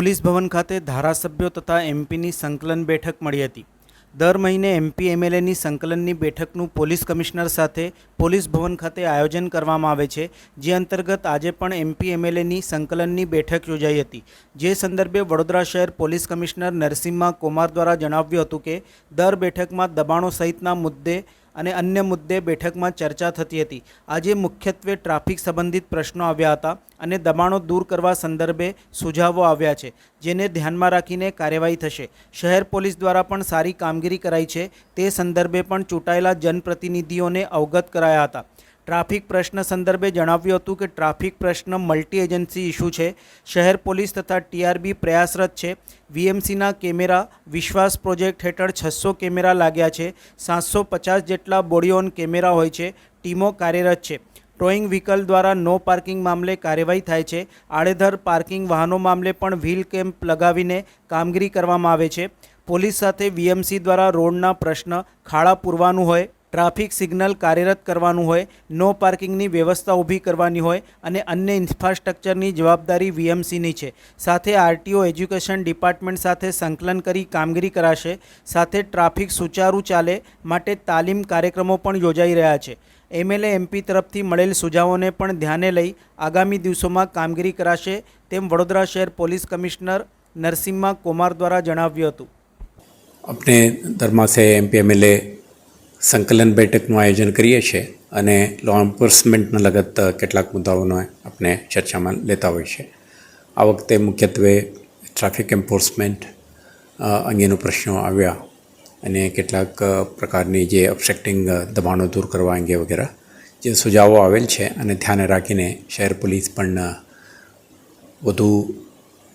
Police ભવન ખાતે ધારાસભ્યો તથા એમપીની સંકલન બેઠક મળી હતી. દર મહિને એમપી, એમએલએની સંકલનની બેઠકનું પોલીસ કમિશનર સાથે પોલીસ ભવન ખાતે આયોજન કરવામાં આવે છે, જે અંતર્ગત આજે પણ એમપી, એમએલએની સંકલનની બેઠક યોજાઈ હતી. જે સંદર્ભે વડોદરા શહેર પોલીસ કમિશનર નરસિમ્હા કુમાર દ્વારા જણાવ્યું હતું કે, દર બેઠકમાં દબાણો સહિતના મુદ્દે અને અન્ય મુદ્દે બેઠકમાં ચર્ચા થતી હતી. આજે મુખ્યત્વે ટ્રાફિક સંબંધિત પ્રશ્નો આવ્યા હતા અને દબાણો દૂર કરવા સંદર્ભે સુઝાવો આવ્યા છે, જેને ધ્યાનમાં રાખીને કાર્યવાહી થશે. શહેર પોલીસ દ્વારા પણ સારી કામગીરી કરાઈ છે, તે સંદર્ભે પણ ચૂંટાયેલા જનપ્રતિનિધિઓને અવગત કરાયા હતા. ટ્રાફિક પ્રશ્ન સંદર્ભે જણાવ્યું હતું કે ટ્રાફિક પ્રશ્ન મલ્ટી એજન્સી ઇસ્યુ છે. શહેર પોલીસ તથા ટીઆરબી પ્રયાસરત છે. વીએમસીના કેમેરા, વિશ્વાસ પ્રોજેક્ટ હેઠળ છસો કેમેરા લાગ્યા છે. સાતસો પચાસ જેટલા બોડી ઓન કેમેરા હોય છે. ટીમો કાર્યરત છે. ટોઈંગ વ્હીકલ દ્વારા નો પાર્કિંગ મામલે કાર્યવાહી થાય છે. આડેધર પાર્કિંગ વાહનો મામલે પણ વ્હીલ કેમ્પ લગાવીને કામગીરી કરવામાં આવે છે. પોલીસ સાથે વીએમસી દ્વારા રોડના પ્રશ્ન ખાડા પૂરવાનું હોય ટ્રાફિક સિગ્નલ કાર્યરત કરવાનું હોય, નો પાર્કિંગની વ્યવસ્થા ઊભી કરવાની હોય અને અન્ય ઇન્ફ્રાસ્ટ્રક્ચરની જવાબદારી વીએમસીની છે. સાથે આરટીઓ એજ્યુકેશન ડિપાર્ટમેન્ટ સાથે સંકલન કરી કામગીરી કરાશે. સાથે ટ્રાફિક સુચારુ ચાલે માટે તાલીમ કાર્યક્રમો પણ યોજાઈ રહ્યા છે. એમએલએ એમપી તરફથી મળેલ સુઝાવોને પણ ધ્યાને લઈ આગામી દિવસોમાં કામગીરી કરાશે તેમ વડોદરા શહેર પોલીસ કમિશનર નરસિમ્હા કુમાર દ્વારા જણાવ્યું હતું. દર માસે એમપી એમએલએ સંકલન બેઠકનું આયોજન કરીએ છીએ અને લો એન્ફોર્સમેન્ટના લગત કેટલાક મુદ્દાઓનો આપણે ચર્ચામાં લેતા હોય છે આ વખતે મુખ્યત્વે ટ્રાફિક એન્ફોર્સમેન્ટ અંગેનો પ્રશ્નો આવ્યા અને કેટલાક પ્રકારની જે અબસ્ટ્રક્ટિંગ દબાણો દૂર કરવા અંગે વગેરે જે સુઝાવો આવેલ છે અને ધ્યાને રાખીને શહેર પોલીસ પણ વધુ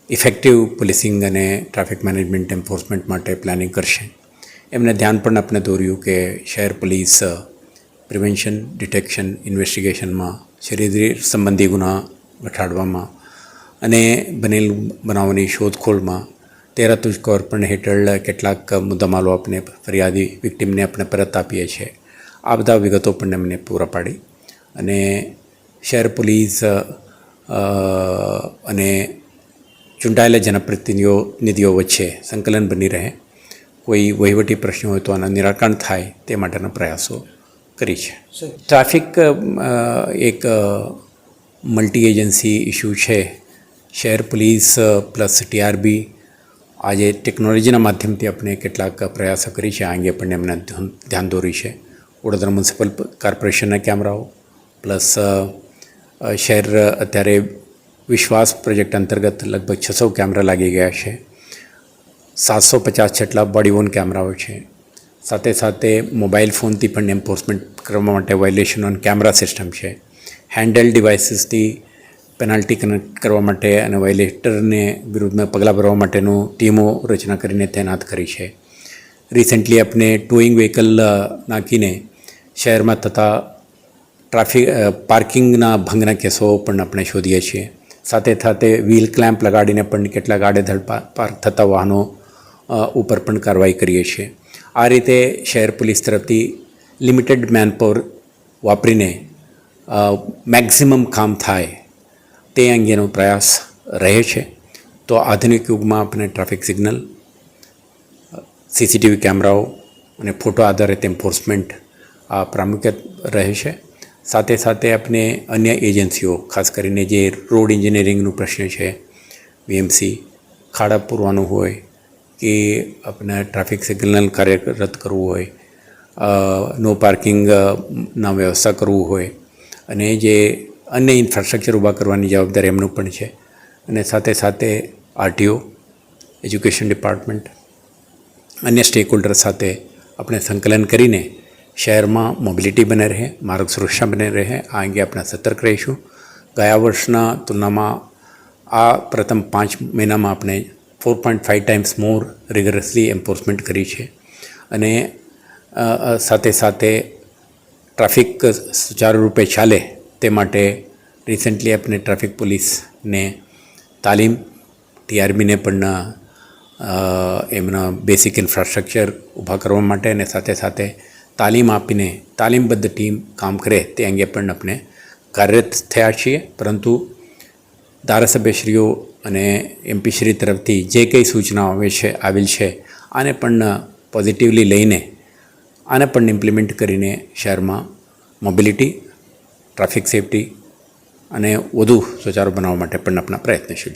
ઇફેક્ટિવ પોલીસિંગ અને ટ્રાફિક મેનેજમેન્ટ એન્ફોર્સમેન્ટ માટે પ્લાનિંગ કરશે. એમને ધ્યાન પણ આપણે દોર્યું કે શહેર પોલીસ પ્રિવેન્શન, ડિટેક્શન, ઇન્વેસ્ટિગેશનમાં શરીર સંબંધી ગુના ઘટાડવામાં અને બનેલ બનાવોની શોધખોળમાં તેરા તુજકો પણ હેઠળ કેટલાક મુદ્દામાલો આપણે ફરિયાદી વિક્ટીમને આપણે પરત આપીએ છીએ આ બધા વિગતો પણ એમને પૂરા પાડી અને શહેર પોલીસ અને ચૂંટાયેલા જનપ્રતિનિધિઓ, નિધિઓ વચ્ચે સંકલન બની રહે. કોઈ વહીવટી પ્રશ્નો હોય તો આના નિરાકરણ થાય તે માટેના પ્રયાસો કરી છે. ટ્રાફિક એક મલ્ટી એજન્સી ઇસ્યુ છે. શહેર પોલીસ પ્લસ ટીઆરબી આજે ટેકનોલોજીના માધ્યમથી આપણે કેટલાક પ્રયાસો કરી છે. આ અંગે પણ એમને ધ્યાન દોરી છે. વડોદરા મ્યુનિસિપલ કોર્પોરેશનના કેમેરાઓ પ્લસ શહેર અત્યારે વિશ્વાસ પ્રોજેક્ટ અંતર્ગત લગભગ છસો કેમેરા લાગી ગયા છે. સાતસો પચાસ જેટલા બોડી ઓન કેમેરાઓ છે. સાથે સાથે મોબાઈલ ફોનથી પણ એન્ફોર્સમેન્ટ કરવા માટે વાયોલેશન ઓન કેમેરા સિસ્ટમ છે. હેન્ડલ ડિવાઇસીસથી પેનાલ્ટી કનેક્ટ કરવા માટે અને વાયોલેટરને વિરુદ્ધમાં પગલાં ભરવા માટેનું ટીમો રચના કરીને તૈનાત કરી છે. રિસેન્ટલી આપણે ટોઈંગ વ્હીકલ નાખીને શહેરમાં થતા ટ્રાફિક પાર્કિંગના ભંગના કેસો પણ આપણે શોધીએ છીએ. સાથે સાથે વ્હીલ ક્લેમ્પ લગાડીને પણ કેટલાક આડેધડ પાર્ક થતા વાહનો ઉપર પણ કાર્યવાહી કરીએ છીએ. આ રીતે શહેર પોલીસ તરફથી લિમિટેડ મેનપાવર વાપરીને મેક્સિમમ કામ થાય તે અંગેનો પ્રયાસ રહે છે. તો આધુનિક યુગમાં આપણે ટ્રાફિક સિગ્નલ, સીસીટીવી કેમેરાઓ અને ફોટો આધારિત એન્ફોર્સમેન્ટ આ પ્રામુખ્યત રહે છે. સાથે સાથે આપણે અન્ય એજન્સીઓ, ખાસ કરીને જે રોડ એન્જિનિયરિંગનું પ્રશ્ન છે, વીએમસી, ખાડા પૂરવાનું હોય કે આપણે ટ્રાફિક સિગ્નલ કાર્યરત કરવું હોય નો પાર્કિંગના વ્યવસ્થા કરવું હોય, અને જે અન્ય ઇન્ફ્રાસ્ટ્રક્ચર ઊભા કરવાની જવાબદારી એમનું પણ છે. અને સાથે સાથે આરટીઓ, એજ્યુકેશન ડિપાર્ટમેન્ટ, અન્ય સ્ટેક હોલ્ડર સાથે આપણે સંકલન કરીને શહેરમાં મોબિલિટી બને રહે, માર્ગ સુરક્ષા બને રહે, આ અંગે આપણે સતર્ક રહીશું. ગયા વર્ષના તુલનામાં આ પ્રથમ પાંચ મહિનામાં આપણે four point five times more rigorously enforcement કરી છે. અને સાથે સાથે ટ્રાફિક સુચારુ રૂપે ચાલે તે માટે રિસેન્ટલી આપણે ટ્રાફિક પોલીસને તાલીમ ટીઆરબીને પણ એમના બેસિક ઇન્ફ્રાસ્ટ્રક્ચર ઊભા કરવા માટે અને સાથે સાથે તાલીમ આપીને તાલીમબદ્ધ ટીમ કામ કરે તે અંગે પણ આપણે કાર્યરત થયા છીએ. પરંતુ ધારાસભ્યશ્રીઓ અને એમપીશ્રી તરફથી જે કંઈ સૂચનાઓ આવે છે, આવેલ છે, આને પણ પોઝિટિવલી લઈને આને પણ ઇમ્પ્લિમેન્ટ કરીને શહેરમાં મોબિલિટી ટ્રાફિક સેફટી અને વધુ સુચારુ બનાવવા માટે પણ આપણા પ્રયત્નશીલ